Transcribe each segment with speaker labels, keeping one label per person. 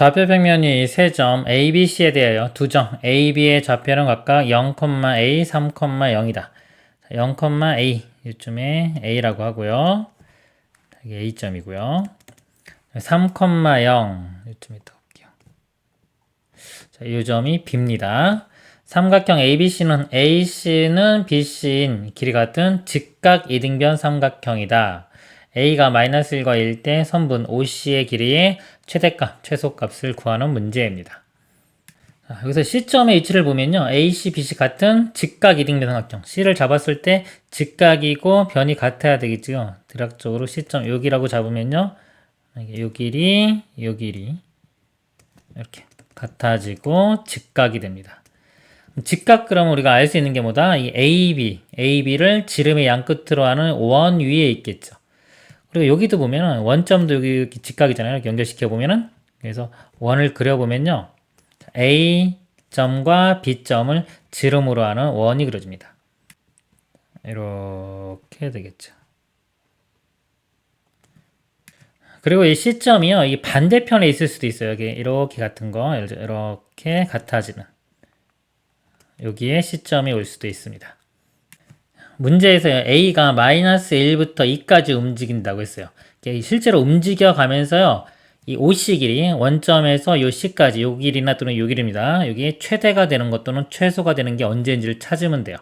Speaker 1: 좌표 평면이 세 점 A, B, C에 대하여 두 점 A, B의 좌표는 각각 0,A, 3,0이다. 0,A 이쯤에 A라고 하고요. 이게 A점이고요. 3,0 이쯤에 또 볼게요. 자, 이 점이 B입니다. 삼각형 ABC는 AC는 BC인 길이 같은 직각 이등변 삼각형이다. A가 마이너스 1과 1 때 선분 OC의 길이의 최대값, 최소값을 구하는 문제입니다. 자, 여기서 C점의 위치를 보면요. AC, BC 같은 직각 이등변 삼각형. C를 잡았을 때 직각이고 변이 같아야 되겠죠. 대략적으로 C점 여기라고 잡으면요. 요 길이, 요 길이 이렇게 같아지고 직각이 됩니다. 직각 그러면 우리가 알 수 있는 게 뭐다? 이 AB, AB를 지름의 양 끝으로 하는 원 위에 있겠죠. 그리고 여기도 보면은 원점도 여기 직각이잖아요. 연결시켜 보면은 그래서 원을 그려 보면요. A 점과 B 점을 지름으로 하는 원이 그려집니다. 이렇게 되겠죠. 그리고 이 C점이요. 이 반대편에 있을 수도 있어요. 여기 이렇게 같은 거, 이렇게 같아지는. 여기에 시점이 올 수도 있습니다. 문제에서 A가 마이너스 1부터 2까지 움직인다고 했어요. 실제로 움직여 가면서요. 이 OC 길이 원점에서 요 C까지 요 길이나 또는 요 길입니다. 여기 최대가 되는 것 또는 최소가 되는 게 언제인지를 찾으면 돼요.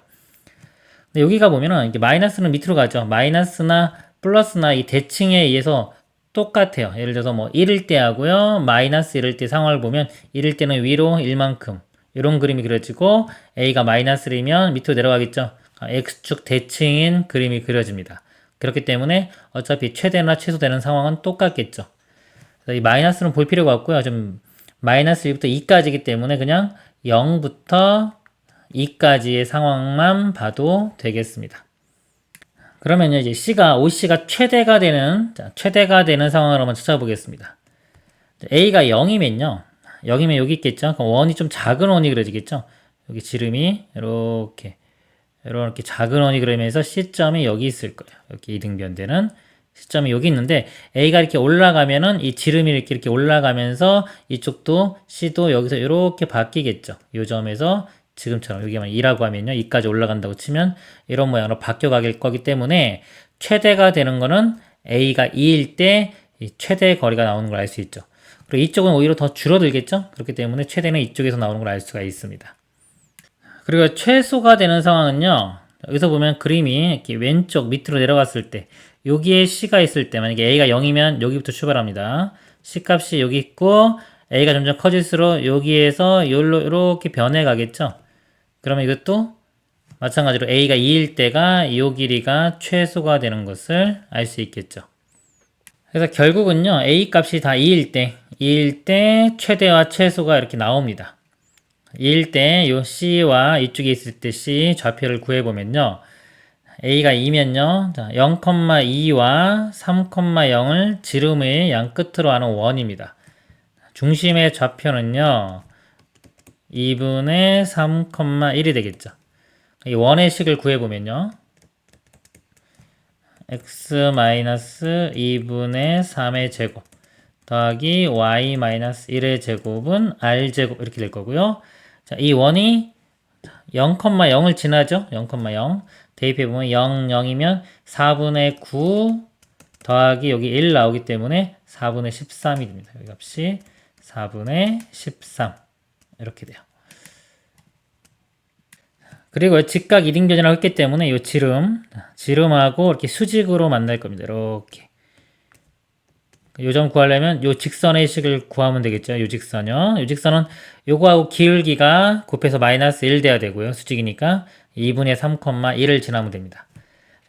Speaker 1: 여기가 보면은 이게 마이너스는 밑으로 가죠. 마이너스나 플러스나 이 대칭에 의해서 똑같아요. 예를 들어서 뭐 1일 때 하고요. 마이너스 1일 때 상황을 보면 1일 때는 위로 1만큼 이런 그림이 그려지고 A가 마이너스 1이면 밑으로 내려가겠죠. 아, X축 대칭인 그림이 그려집니다. 그렇기 때문에 어차피 최대나 최소되는 상황은 똑같겠죠. 이 마이너스는 볼 필요가 없고요. 좀 마이너스 1부터 2까지이기 때문에 그냥 0부터 2까지의 상황만 봐도 되겠습니다. 그러면 이제 C가 OC가 최대가 되는 자, 최대가 되는 상황을 한번 찾아보겠습니다. A가 0이면요. 여기면 여기 있겠죠? 그럼 원이 좀 작은 원이 그려지겠죠? 여기 지름이 이렇게 이렇게 작은 원이 그리면서 C점이 여기 있을 거예요. 여기 이등변대는 C점이 여기 있는데 A가 이렇게 올라가면은 이 지름이 이렇게 이렇게 올라가면서 이쪽도 C도 여기서 이렇게 바뀌겠죠. 이 점에서 지금처럼 여기만 2라고 하면요. 2까지 올라간다고 치면 이런 모양으로 바뀌어 가길 거기 때문에 최대가 되는 거는 A가 2일 때 최대 거리가 나오는 걸 알 수 있죠. 그리고 이쪽은 오히려 더 줄어들겠죠? 그렇기 때문에 최대는 이쪽에서 나오는 걸 알 수가 있습니다. 그리고 최소가 되는 상황은요. 여기서 보면 그림이 이렇게 왼쪽 밑으로 내려갔을 때 여기에 C가 있을 때 만약에 A가 0이면 여기부터 출발합니다. C 값이 여기 있고 A가 점점 커질수록 여기에서 여기로 이렇게 변해 가겠죠? 그러면 이것도 마찬가지로 A가 2일 때가 이 길이가 최소가 되는 것을 알 수 있겠죠. 그래서 결국은요, A 값이 다 2일 때, 2일 때 최대와 최소가 이렇게 나옵니다. 2일 때 요 C와 이쪽에 있을 때 C 좌표를 구해보면요. A가 2면요. 0,2와 3,0을 지름의 양 끝으로 하는 원입니다. 중심의 좌표는요. 2분의 3,1이 되겠죠. 이 원의 식을 구해보면요. x-2분의 3의 제곱 더하기 y-1의 제곱은 r제곱 이렇게 될 거고요. 자, 이 원이 0,0을 지나죠. 0,0 대입해보면 0, 0이면 4분의 9 더하기 여기 1 나오기 때문에 4분의 13이 됩니다. 여기 값이 4분의 13 이렇게 돼요. 그리고 직각 이등변이라고 했기 때문에 이 지름, 지름하고 이렇게 수직으로 만날 겁니다. 이렇게. 요점 구하려면 요 직선의 식을 구하면 되겠죠. 요 직선요. 요 직선은 요거하고 기울기가 곱해서 마이너스 1 돼야 되고요. 수직이니까 2분의 3,1을 지나면 됩니다.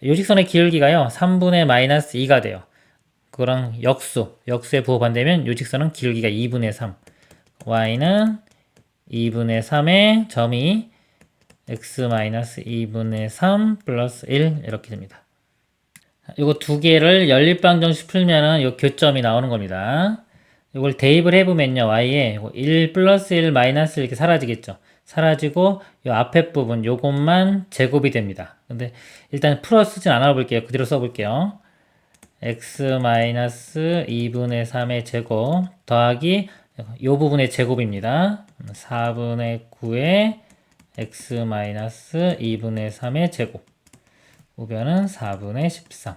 Speaker 1: 요 직선의 기울기가요. 3분의 마이너스 2가 돼요. 그거랑 역수, 역수에 부호반되면 요 직선은 기울기가 2분의 3. y는 2분의 3의 점이 x-2분의 3 플러스 1 이렇게 됩니다. 이거 두 개를 연립방 정식 풀면은 이 교점이 나오는 겁니다. 이걸 대입을 해보면요. y에 1 플러스 1 마이너스 이렇게 사라지겠죠. 사라지고 이 앞에 부분 요것만 제곱이 됩니다. 근데 일단 풀어 쓰진 않아 볼게요. 그대로 써볼게요. x 마이너스 2분의 3의 제곱 더하기 이 부분의 제곱입니다. 4분의 9의 x 마이너스 2분의 3의 제곱. 우변은 4분의 13.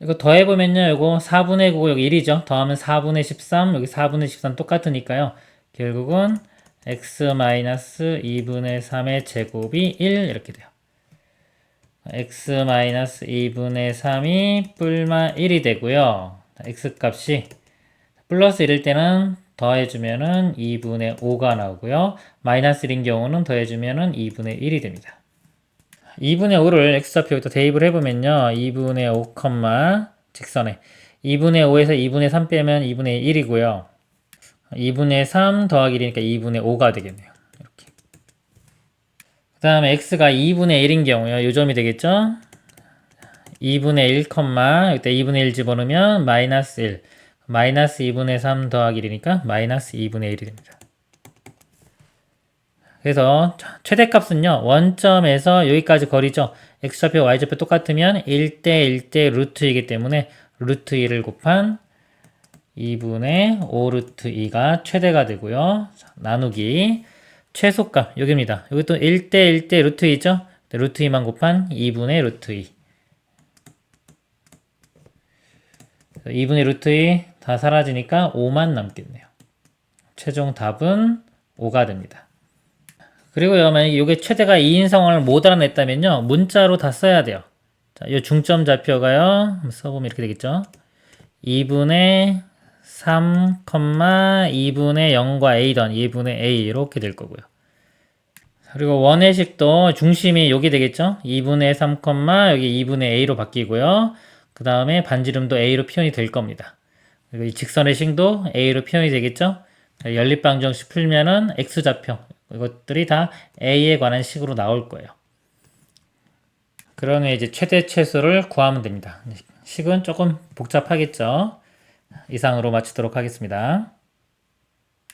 Speaker 1: 이거 더해보면요. 이거 4분의 9 여기 1이죠. 더하면 4분의 13 여기 4분의 13 똑같으니까요. 결국은 x 마이너스 2분의 3의 제곱이 1 이렇게 돼요. x 마이너스 2분의 3이 뿔마 1이 되고요. x 값이 플러스 1일 때는 더해주면은 2분의 5가 나오고요. 마이너스 1인 경우는 더해주면은 2분의 1이 됩니다. 2분의 5를 x좌표 여기다 대입을 해보면요. 2분의 5, 직선에 2분의 5에서 2분의 3 빼면 2분의 1이고요. 2분의 3 더하기 1이니까 2분의 5가 되겠네요. 이렇게. 그 다음에 x가 2분의 1인 경우요. 요점이 되겠죠? 2분의 1, 이때 2분의 1 집어넣으면 마이너스 1. 마이너스 2분의 3 더하기 1이니까 마이너스 2분의 1이 됩니다. 그래서 최대값은요. 원점에서 여기까지 거리죠. x좌표, y좌표 똑같으면 1대 1대 루트이기 때문에 루트 2를 곱한 2분의 5 루트 2가 최대가 되고요. 자, 나누기 최소값 여기입니다. 여기 또 1대 1대 루트 2죠. 루트 2만 곱한 2분의 루트 2 2분의 루트 2 다 사라지니까 5만 남겠네요. 최종 답은 5가 됩니다. 그리고요, 만약에 이게 최대가 2인 상황을 못 알아냈다면요, 문자로 다 써야 돼요. 자, 이 중점 좌표가요, 써보면 이렇게 되겠죠. 2분의 3, 2분의 0과 a던 2분의 a 이렇게 될 거고요. 그리고 원의식도 중심이 여기 되겠죠. 2분의 3, 여기 2분의 a로 바뀌고요. 그 다음에 반지름도 a로 표현이 될 겁니다. 그리고 이 직선의 식도 a로 표현이 되겠죠. 연립방정식 풀면은 x좌표 이것들이 다 a에 관한 식으로 나올 거예요. 그러면 이제 최대 최소를 구하면 됩니다. 식은 조금 복잡하겠죠. 이상으로 마치도록 하겠습니다.